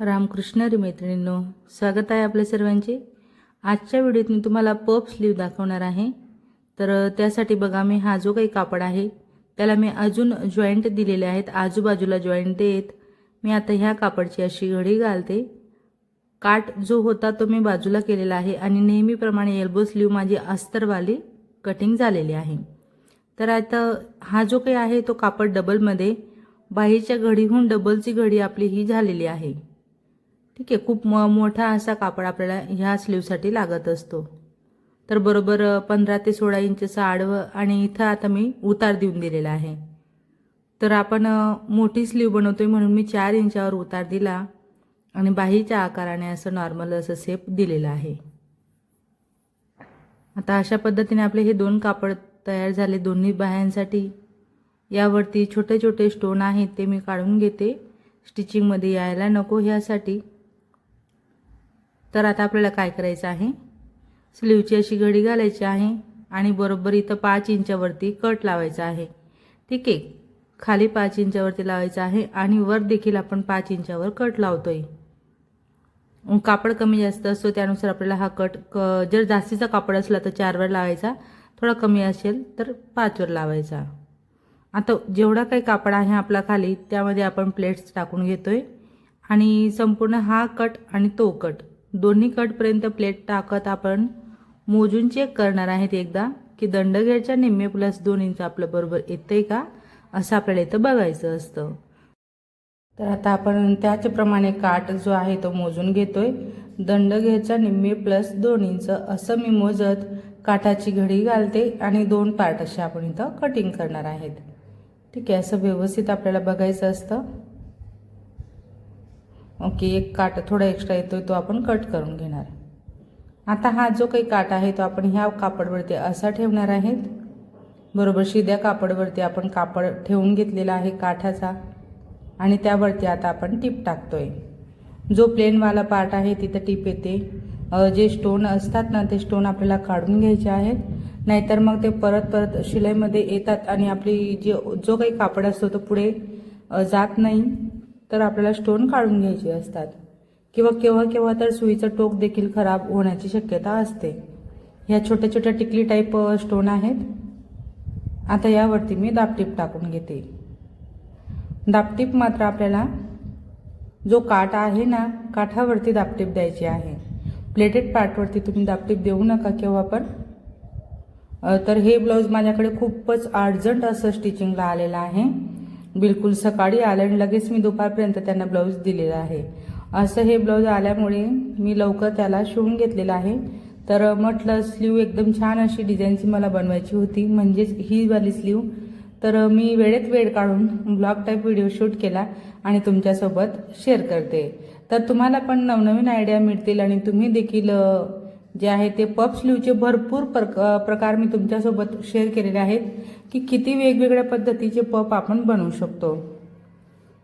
रामकृष्ण मैत्रिणींनो स्वागत आहे आपल्या सर्वांचे. आजच्या व्हिडिओत मी तुम्हाला पप स्लीव दाखवणार आहे. तर त्यासाठी बघा मी हा जो काही कापड आहे त्याला मी अजून जॉईंट दिलेले आहेत. आजूबाजूला जॉईंट देत मी आता ह्या कापडची अशी घडी घालते. काट जो होता तो मी बाजूला केलेला आहे आणि नेहमीप्रमाणे एल्बो स्लीव माझी अस्तरवाली कटिंग झालेली आहे. तर आता हा जो काही आहे तो कापड डबलमध्ये बाहीच्या घडीहून डबलची घडी आपली ही झालेली आहे. ठीक आहे खूप म मोठा असा कापड आपल्याला ह्या स्लीवसाठी लागत असतो. तर बरोबर पंधरा ते सोळा इंचचं आडवं आणि इथं आता मी उतार देऊन दिलेला आहे. तर आपण मोठी स्लीव बनवतो आहे म्हणून मी चार इंचावर उतार दिला आणि बाहीच्या आकाराने असं नॉर्मल असं सेप दिलेलं आहे. आता अशा पद्धतीने आपले हे दोन कापड तयार झाले दोन्ही बाह्यांसाठी. यावरती छोटे छोटे स्टोन आहेत ते मी काढून घेते. स्टिचिंगमध्ये यायला नको ह्यासाठी. तर आता आपल्याला काय करायचं आहे? स्लीवची अशी घडी घालायची आहे आणि बरोबर इथं पाच इंचावरती कट लावायचा आहे. ठीक आहे? खाली पाच इंचावरती लावायचं आहे आणि वर देखील आपण पाच इंचावर कट लावतोय. आहे कापड कमी जास्त असतो त्यानुसार आपल्याला हा कट क जर जास्तीचा कापड असला तर चारवर लावायचा थोडा कमी असेल तर पाचवर लावायचा. आता जेवढा काही कापड आहे आपला खाली त्यामध्ये आपण प्लेट्स टाकून घेतोय आणि संपूर्ण हा कट आणि तो कट. दोन्ही कटपर्यंत प्लेट टाकत आपण मोजून चेक करणार आहेत एकदा की दंडगेरच्या निम्मे प्लस दोन इंच आपलं बरोबर येतंय का? असं आपल्याला इथं बघायचं असतं. तर आता आपण त्याचप्रमाणे काठ जो आहे तो मोजून घेतोय. दंडघेरच्या निम्मे प्लस दोन इंच असं मी मोजत काठाची घडी घालते आणि दोन पार्ट असे आपण इथं कटिंग करणार आहेत. ठीक आहे असं व्यवस्थित आपल्याला बघायचं असतं. ओके एक काट थोडा एक्स्ट्रा येतोय तो आपण कट करून घेणार. आता हा जो काही काट आहे तो आपण ह्या कापडवरती असा ठेवणार आहेत. बरोबर शिद्या कापडवरती आपण कापड ठेवून घेतलेला आहे काठाचा. आणि त्यावरती आता आपण टीप टाकतोय. जो प्लेनवाला पार्ट आहे तिथं टीप येते. जे स्टोन असतात ना ते स्टोन आपल्याला काढून घ्यायचे आहेत. नाहीतर मग ते परत परत शिलाईमध्ये येतात आणि आपली जे जो काही कापड असतो तो पुढे जात नाही. तर आपल्याला स्टोन काढून घ्यायचे असतात. किंवा केव्हा केव्हा तर सुईचं टोक देखील खराब होण्याची शक्यता असते. ह्या छोट्या छोट्या टिकली टाईप स्टोन आहेत. आता यावरती मी दापटीप टाकून घेते. दापटीप मात्र आपल्याला जो काठ आहे ना काठावरती दापटीप द्यायची आहे. प्लेटेड पार्टवरती तुम्ही दापटीप देऊ नका केव्हा पण. तर हे ब्लाऊज माझ्याकडे खूपच अर्जंट असं स्टिचिंगला आलेलं आहे. बिलकुल सकाळी आलं आणि लगेच मी दुपारपर्यंत त्यांना ब्लाऊज दिलेला आहे. असं हे ब्लाऊज आल्यामुळे मी लवकर त्याला शिवून घेतलेलं आहे. तर म्हटलं स्लीव एकदम छान अशी डिझाईनची मला बनवायची होती. म्हणजेच ही वाली स्लीव तर मी वेळेत वेळ काढून ब्लॉग टाईप व्हिडिओ शूट केला आणि तुमच्यासोबत शेअर करते. तर तुम्हाला पण नवनवीन आयडिया मिळतील आणि तुम्ही देखील जे आहे ते पप स्लीवचे भरपूर प्रक प्रकार मी तुमच्यासोबत शेअर केलेले आहेत की किती वेगवेगळ्या पद्धतीचे पप आपण बनवू शकतो.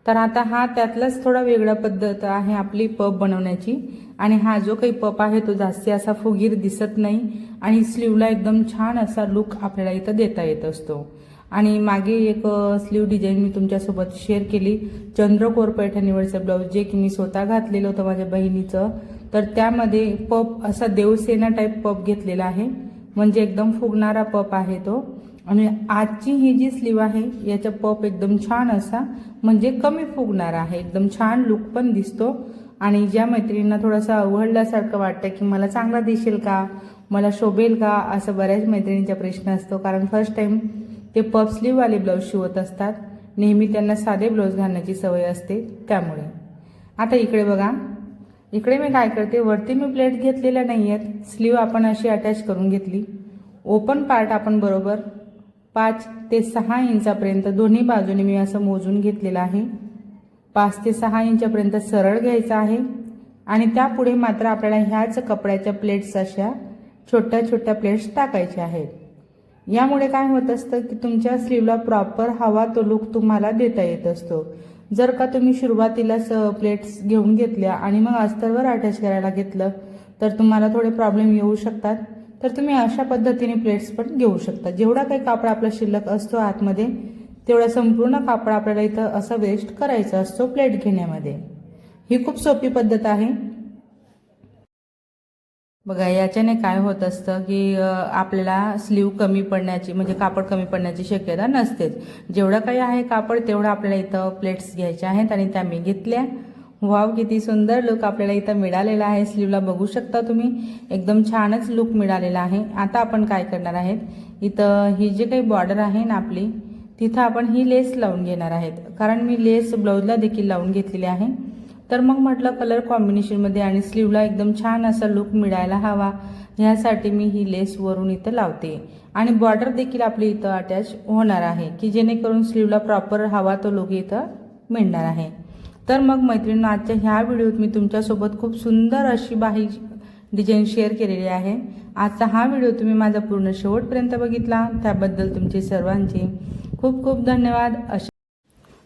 तर आता हा त्यातलाच थोडा वेगळा पद्धत आहे आपली पप बनवण्याची आणि हा जो काही पप आहे तो जास्ती असा फुगीर दिसत नाही आणि स्लीवला एकदम छान असा लुक आपल्याला इथं देता येत असतो. आणि मागे एक स्लीव डिझाईन मी तुमच्यासोबत शेअर केली चंद्रकोर पैठणीवरचं ब्लाऊज जे की मी स्वतः घातलेलं होतं माझ्या बहिणीचं तर त्यामध्ये पप असा देवसेना टाईप पप घेतलेला आहे. म्हणजे एकदम फुगणारा पप आहे तो. आणि आजची ही जी स्लीव आहे याचा पप एकदम छान असा म्हणजे कमी फुगणार आहे. एकदम छान लुक पण दिसतो. आणि ज्या मैत्रिणींना थोडासा अवघडल्यासारखं वाटतं की मला चांगला दिसेल का मला शोभेल का असं बऱ्याच मैत्रिणींचा प्रश्न असतो. कारण फर्स्ट टाइम ते पप स्लीववाले ब्लाऊज शिवत असतात. नेहमी त्यांना साधे ब्लाऊज घालण्याची सवय असते त्यामुळे. आता इकडे बघा. इकडे मी काय करते वरती मी प्लेट घेतलेल्या नाही आहेत स्लीव आपण अशी अटॅच करून घेतली. ओपन पार्ट आपण बरोबर पाच ते सहा इंचापर्यंत दोन्ही बाजूने मी असं मोजून घेतलेलं आहे. पाच ते सहा इंचापर्यंत सरळ घ्यायचं आहे. आणि त्यापुढे मात्र आपल्याला ह्याच कपड्याच्या प्लेट्स अशा छोट्या छोट्या प्लेट्स टाकायच्या आहेत. यामुळे काय होत असतं की तुमच्या स्लीवला प्रॉपर हवा तो लुक तुम्हाला देता येत असतो. जर का तुम्ही सुरुवातीलाच प्लेट्स घेऊन घेतल्या आणि मग अस्तरवर अटॅच करायला घेतलं तर तुम्हाला थोडे प्रॉब्लेम येऊ शकतात. तर तुम्ही अशा पद्धतीने प्लेट्स पण घेऊ शकता. जेवढा काही कापड आपला शिल्लक असतो आतमध्ये तेवढा संपूर्ण कापड आपल्याला इथं असा वेस्ट करायचा असतो प्लेट घेण्यामध्ये. ही खूप सोपी पद्धत आहे. बघा याच्याने काय होत असतं की आपल्याला स्लीव कमी पडण्याची म्हणजे कापड कमी पडण्याची शक्यता नसतेच. जेवढं काही आहे कापड तेवढं आपल्याला इथं प्लेट्स घ्यायच्या आहेत आणि त्या मी घेतल्या. वाव किती सुंदर लुक आपल्याला इथं मिळालेला आहे. स्लीवला बघू शकता तुम्ही. एकदम छानच लुक मिळालेला आहे. आता आपण काय करणार आहेत? इथं ही जी काही बॉर्डर आहे ना आपली तिथं आपण ही लेस लावून घेणार आहेत. कारण मी लेस ब्लाऊजला देखील लावून घेतलेली आहे. तर मग म्हटलं कलर कॉम्बिनेशनमध्ये आणि स्लीवला एकदम छान असा लुक मिळायला हवा. ह्यासाठी मी ही लेस वरून इथं लावते. आणि बॉर्डर देखील आपली इथं अटॅच होणार आहे की जेणेकरून स्लीवला प्रॉपर हवा तो लुक इथं मिळणार आहे. तर मग मैत्रिणी आजच्या ह्या व्हिडिओत मी तुमच्यासोबत खूप सुंदर अशी बाही डिझाईन शेअर केलेली आहे. आजचा हा व्हिडिओ तुम्ही माझा पूर्ण शेवटपर्यंत बघितला. त्याबद्दल तुमचे सर्वांचे खूप खूप धन्यवाद. अशा